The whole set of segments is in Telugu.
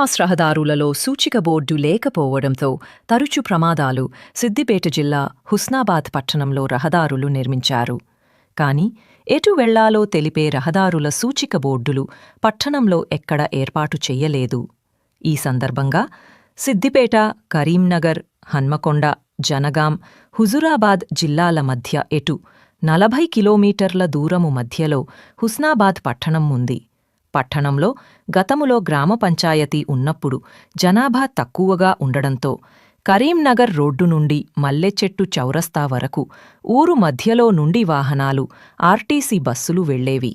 బైపాస్ రహదారులలో సూచిక బోర్డు లేకపోవడంతో తరచు ప్రమాదాలు సిద్దిపేట జిల్లా హుస్నాబాద్ పట్టణంలో రహదారులు నిర్మించారు. కాని ఎటు వెళ్ళాలో తెలిపే రహదారుల సూచిక బోర్డులు పట్టణంలో ఎక్కడ ఏర్పాటు చెయ్యలేదు ఈ సందర్భంగా సిద్దిపేట కరీంనగర్ హన్మకొండ జనగాం హుజురాబాద్ జిల్లాల మధ్య ఎటు నలభై కిలోమీటర్ల దూరము మధ్యలో హుస్నాబాద్ పట్టణం ఉంది. పట్టణంలో గతములో గ్రామ పంచాయతీ ఉన్నప్పుడు జనాభా తక్కువగా ఉండడంతో కరీంనగర్ రోడ్డు నుండి మల్లెచెట్టు చౌరస్తా వరకు ఊరు మధ్యలో నుండి వాహనాలు ఆర్టీసీ బస్సులు వెళ్ళేవి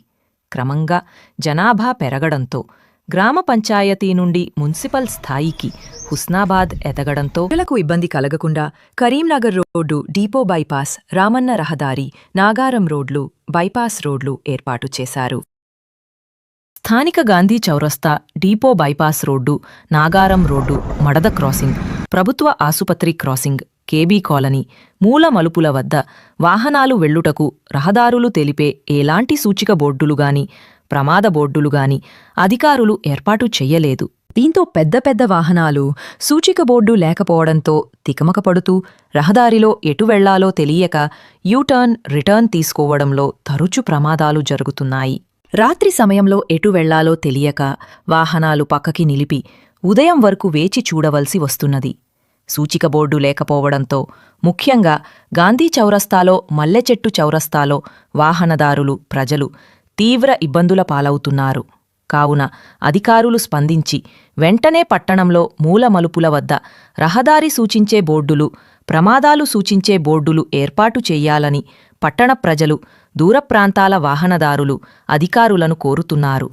క్రమంగా జనాభా పెరగడంతో గ్రామ పంచాయతీ నుండి మున్సిపల్ స్థాయికి హుస్నాబాద్ ఎదగడంతో ప్రజలకు ఇబ్బంది కలగకుండా Karimnagar road depot bypass Ramanna రహదారి నాగారం రోడ్లు బైపాస్ రోడ్లు ఏర్పాటు చేశారు. స్థానిక గాంధీ చౌరస్తా depot bypass road Nagaram road మడద crossing ప్రభుత్వ ఆసుపత్రి క్రాసింగ్ కేబీ కాలనీ మూల మలుపుల వద్ద వాహనాలు వెళ్ళుటకు రహదారులు తెలిపే ఎలాంటి సూచిక బోర్డులుగాని ప్రమాద బోర్డులుగాని అధికారులు ఏర్పాటు చెయ్యలేదు. దీంతో పెద్ద పెద్ద వాహనాలు సూచిక బోర్డు లేకపోవడంతో తికమకపడుతూ రహదారిలో ఎటు వెళ్ళాలో తెలియక యూటర్న్ రిటర్న్ తీసుకోవడంలో తరచు ప్రమాదాలు జరుగుతున్నాయి. రాత్రి సమయంలో ఎటు వెళ్ళాలో తెలియక వాహనాలు పక్కకి నిలిపి ఉదయం వరకు వేచి చూడవలసి వస్తున్నది. సూచిక బోర్డు లేకపోవడంతో ముఖ్యంగా గాంధీ చౌరస్తాలో మల్లెచెట్టు చౌరస్తాలో వాహనదారులు ప్రజలు తీవ్ర ఇబ్బందుల పాలవుతున్నారు. కావున అధికారులు స్పందించి వెంటనే పట్టణంలో మూలమలుపుల వద్ద రహదారి సూచించే బోర్డులు ప్రమాదాలు సూచించే బోర్డులు ఏర్పాటు చేయాలని పట్టణ ప్రజలు దూర ప్రాంతాల వాహనదారులు అధికారులను కోరుతున్నారు.